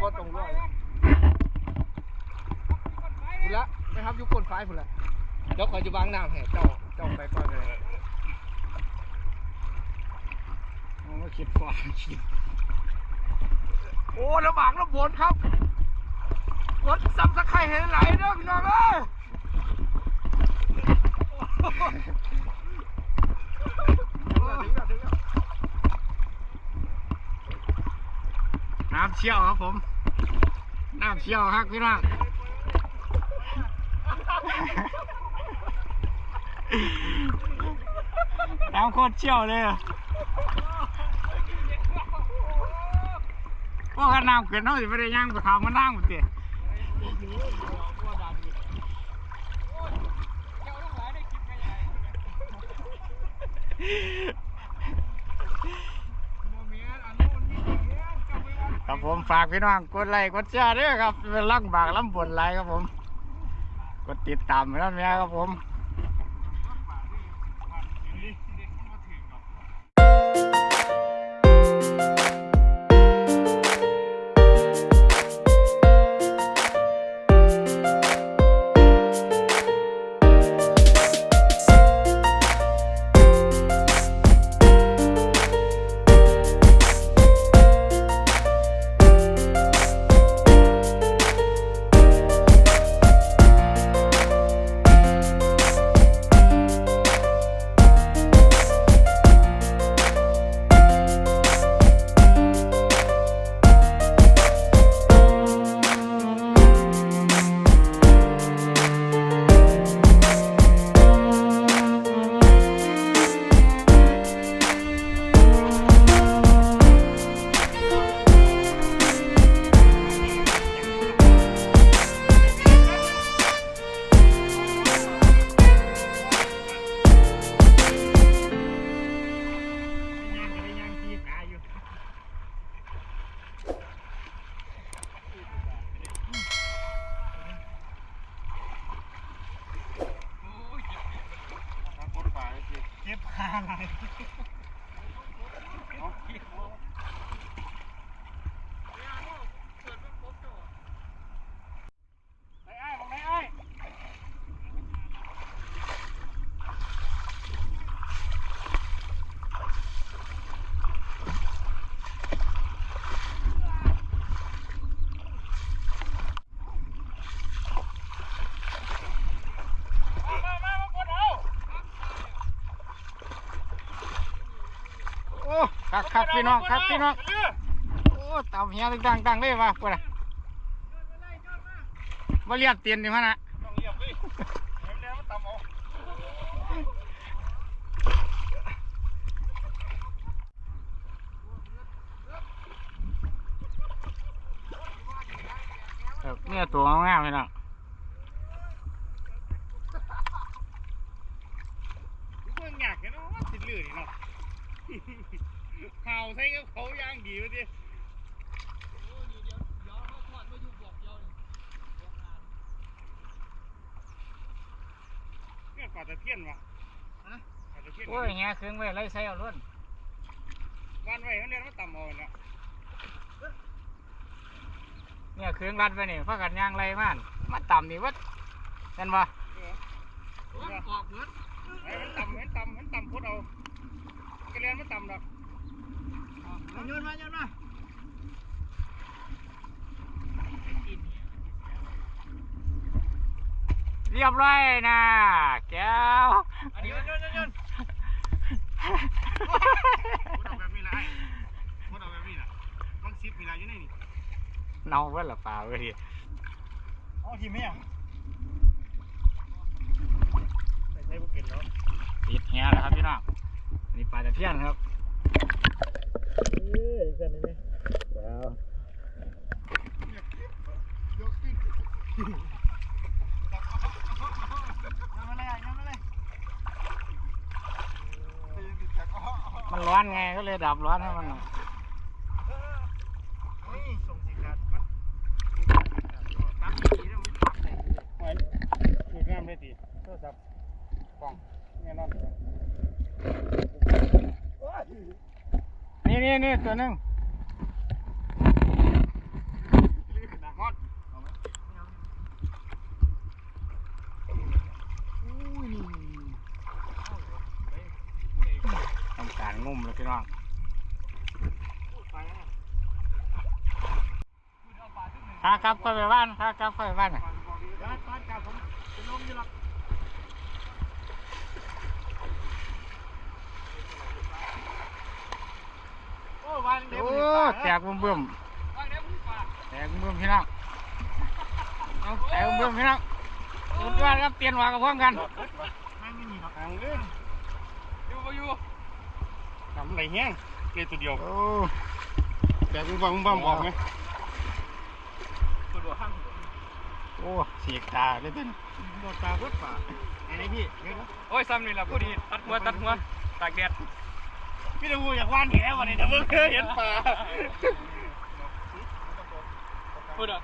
บ่ตรงร้อยพุ่นละนะครับยุคก้นฟ้ายพุ่นละเดี๋ยวคอยจะวางน้ำให้เจ้าเจ้าไปก่อนเลยมันก็คิดฟ้าคิดโอ้ระบากระบนครับกดซ้ำสักใครเห็นไหลเด้อพี่น้องเอ้ย น้ำ เชี่ยวครับผมน้ำเชี่ยวครับพี่น้องน้ำโคตรเชี่ยวเลยพวกกันน้ำเกินเขาสิไม่ได้ย่างไปขามมันนั่งหมดเตี้ย ครับผมฝากพี่น้องกดไลค์กดแชร์ด้วยครับเป็นลังบากลำบนไลครับผม กดติดตามไว้แล้วเนี่ยครับผม Ah, la... ครับพี่น้องครับพี่น้องโอ้ตำเฮียดังดังๆเลยว่ะปวดอะมาเรียบเตียนดิมันนะต้องเรียบเลยเห็นแล้วตำเอาเนี่ยตัวงามๆพี่น้อง เพิ่งอยากเห็นว่าติดลื่นนี่เนาะข่าวใส่กับเขาย่างดีวะดิเนี่ยป ลาตะเพียนวะปลาตะเพียนโอ้ยเฮียเครื่องไว้ไรใส่เอาล้วนบ้านไว้เขาเรียกว่าตำเอาเนาะเนี่ยเครื่องรัดไปนี่พากันย่างไรมันมาต่ำนี่วัดเห็นปะออกเหมือนไอ้มันตำมันตำมันตำพดเอากระเรียนมันตำดอกโยนมาโยนมา เรียบร้อยนะแก้วอันนี้มันโยนโยนโยนพดเอาแบบนี้ละไอ้พดเอาแบบนี้ละบางซิปมีอะไรอยู่ในนี่เน่าเว้ยละเปล่าเว้ยเอาทีมไหมอะใส่ใส่บุกเก็ตแล้วติดเฮียแล้วครับพี่น้องอันนี่ปลาตะเพียนครับ ดับร้อนให้มันหน่อยถูกน้ำได้ดีโทรศัพท์กล่องแน่นอนนี่นี่นี่ตัวนึงต้องการงุ่มเลยพี่น้อง พาครับเข้าไปบ้านพากลับเข้าไปบ้านน่ะบ้านกับผมเป็นลมอยู่หรอกโอ้วันเดียวโอ้แตกบึ้มบึ้มวันเดียวมึงป่าแตกบึ้มบึ้มพี่น้องเอาแตกบึ้มบึ้มพี่น้องสุดยอดครับเปลี่ยนหัวกับพร้อมกันนั่งไม่มีหรอกทางเลื่อนอยู่ก็อยู่ทำอะไรเงี้ยเกยตัวเดียวโอ้แต่มึงบังมึงบังบอกไหมตัวเดียวข้าง โอ้สีกตาเลยท่านโดนตาเบิดป่าไอ้นี่พี่เดี๋ยวนะโอ้ยซ้ำนี่แหละพอดีตัดหัวตัดหัวตากแดดพี่ตะวูอยากว่านแหวันนี้แต่เพิ่งเคยเห็นป่าพูดอะ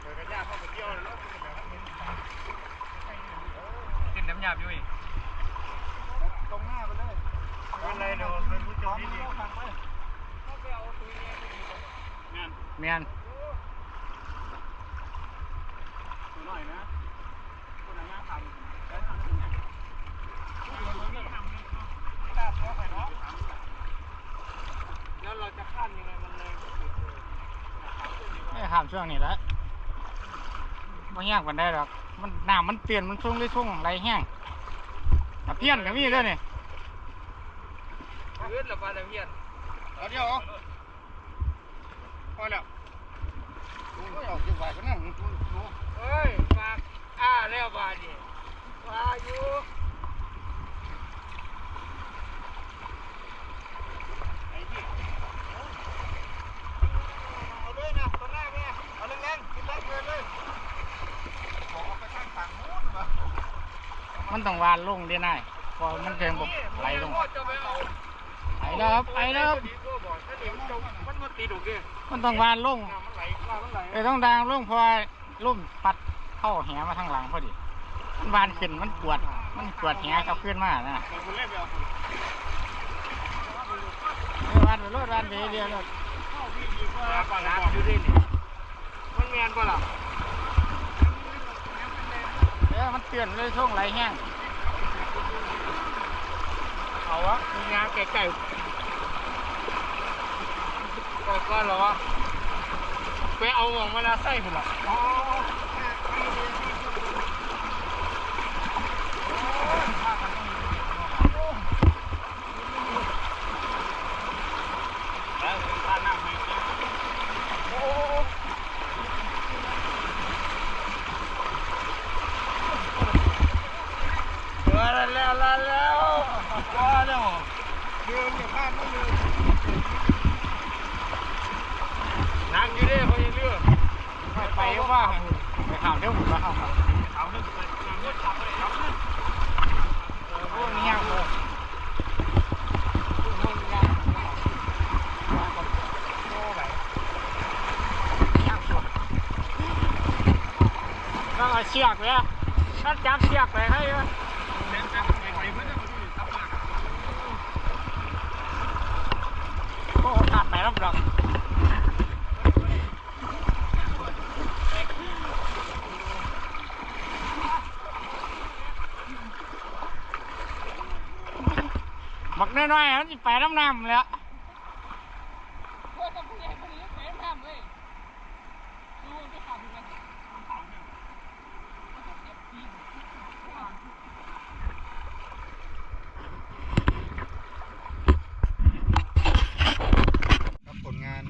เปิดกระยาเข้าไปเที่ยวแล้วเป็นแบบนั้นเห็นป่าติดน้ำหยาบอยู่อีกตรงหน้าไปเลยอะไรเดี๋ยวเป็นผู้ชมที่ดีงานเมียนหน่อยนะคนนั้นทำแล้วทำยังไงแล้วเราจะขั้นยังไงมันเลยไม่ข้ามช่วงนี้แล้วไม่ยากกันได้หรอก มันน้ำมันเปลี่ยนมันช่วงได้ช่วงไรแห้งตะเพี้ยนก็มีด้วยนี่เลือดละปลาตะเพี้ยนเอาเดี๋ยว พอแล้วโอ้ยออกจากไหวกันนั่งเฮ้ยปากอ้าแล้วปลาดิปลาอยู่ไอ้ที่เอาด้วยนะตอนแรกเนี่ยเอาแรงๆกินแรงเกินเลยบอกเอาไปข้างฝั่งนู้นวะมันต้องวานลงได้น่ายพอมันเกินบบไหลลงพ่อจะไปเอาไหลแล้วครับไหลแล้วครับ ดีกว่าบ่ถ้าเดี๋ยวมันจมมันมาตีดุกดิมันต้องวานลงน้ำมันไหลปลามันไหลเออต้องดางลงเพอลุ่มปัดเข้าแหมาทางหลังพอดี มันวานขึ้นมันปวด มันปวดแหกลับขึ้นมานะเป็นคนเล่นไปเอาคนเออวานไปรถวานไปเดียวรถเข้าพี่ดีกว่าปลาปลาน้ำน้ำออยู่ยู่ดิดินี่มันแมนป่ะล่ะเออมันเตือนเลยช่วงไหลแห้งเอาวะมีงาไก่ไก่ ก็ก็เหรอวะไปเอาหมองมาลาไส้ผมหรอ อ๋อแล้วท่านั่งไม่กินโอ้ มาแล้วแล้วแล้วมาแล้ว เดินอย่างพลาดไม่เลย นักอยู่ดิเขายังเลือก ไปไปว่า ไปข่าวเดี๋ยวผมก็เข้าครับ เอาเรื่องเกิดเรื่องทำอะไรครับ เออพวกนี้ยังเลยพวกนี้ยังโอ้ไปยังสุดต้องเอาเชือกเลยอะต้องจับเชือกไปให้เลย เล่นกันไปไปเพื่อนจะมาดูทับหลัก โอ้ขาดไปแล้วดอกบัก น้อยๆมันจะไปน้ำน้ำแล้วครับผลงาน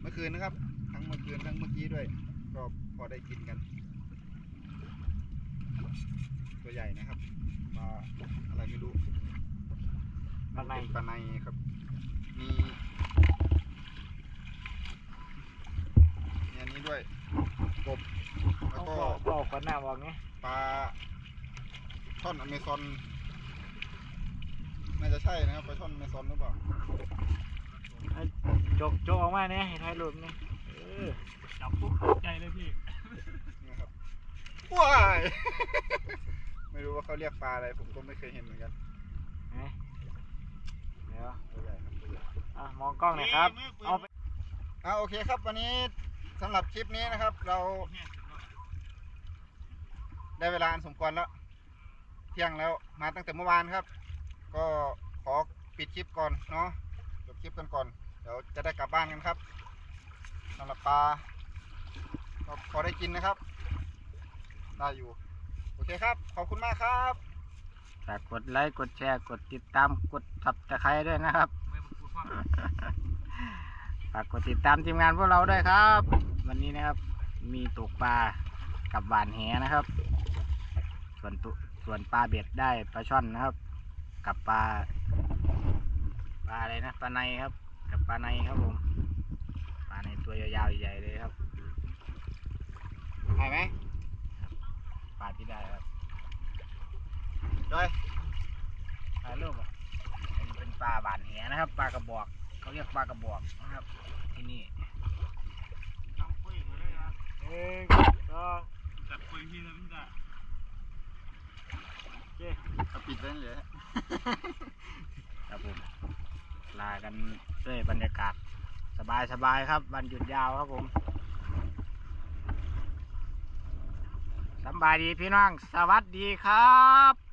เมื่อคืนนะครับ ทั้งเมื่อคืนทั้งเมื่อกี้ด้วยก็พอได้กินกัน ตัวใหญ่นะครับปลา ปลาในเป็นปลาในครับ มีมีอันนี้ด้วยกบแล้วก็บอกกันหน้าบอกไงปลาช่อนอเมซอนน่าจะใช่นะครับปลาช่อนอเมซอนหรือเปล่าจกจกออกมาเนี่ยให้ถ่ายรูปนี่เออจับปุ๊บใจเลยพี่นี่ครับว้าย ไม่รู้ว่าเขาเรียกปลาอะไร ผมก็ไม่เคยเห็นเหมือนกัน เดี๋ยวตัวใหญ่ครับตัวใหญ่อะมองกล้องหน่อยครับ เอาไปอ่าโอเคครับวันนี้สำหรับคลิปนี้นะครับ เราได้เวลาอันสมควรแล้ว เที่ยงแล้วมาตั้งแต่เมื่อวานครับ ก็ขอปิดคลิปก่อนเนาะจบคลิปกันก่อน เดี๋ยวจะได้กลับบ้านกันครับสำหรับปลาก็พอได้กินนะครับ ได้อยู่ โอเคครับ ขอบคุณมากครับ ฝากกดไลค์กดแชร์กดติดตามกดทับตะไคร้ด้วยนะครับไม่มาพูดว่าฝากกดติดตามทีมงานพวกเราด้วยครับ วันนี้นะครับมีตกปลากับหวานแหนะครับ ส่วนตุส่วนปลาเบ็ดได้ปลาช่อนนะครับ กับปลาปลาอะไรนะปลาในครับ กับปลาในครับผมปลาในตัวยาวๆใหญ่ๆเลยครับถ่ายไหมปลาที่ได้ครับ จอยถ่ายรูปอะเป็นเป็นปลาหวานแหนะครับ ปลากระบอกเขาเรียกปลากระบอกนะครับ ที่นี่ตั้งคุยมาเลยนะเอ้ยก็จัดคุยพี่นะพี่จ้ะโอเคเอาปิดไว้เลย ครับผมลากันด้วยบรรยากาศ สบายๆครับ วันหยุดยาวครับผมสบายดีพี่น้อง สวัสดีครับ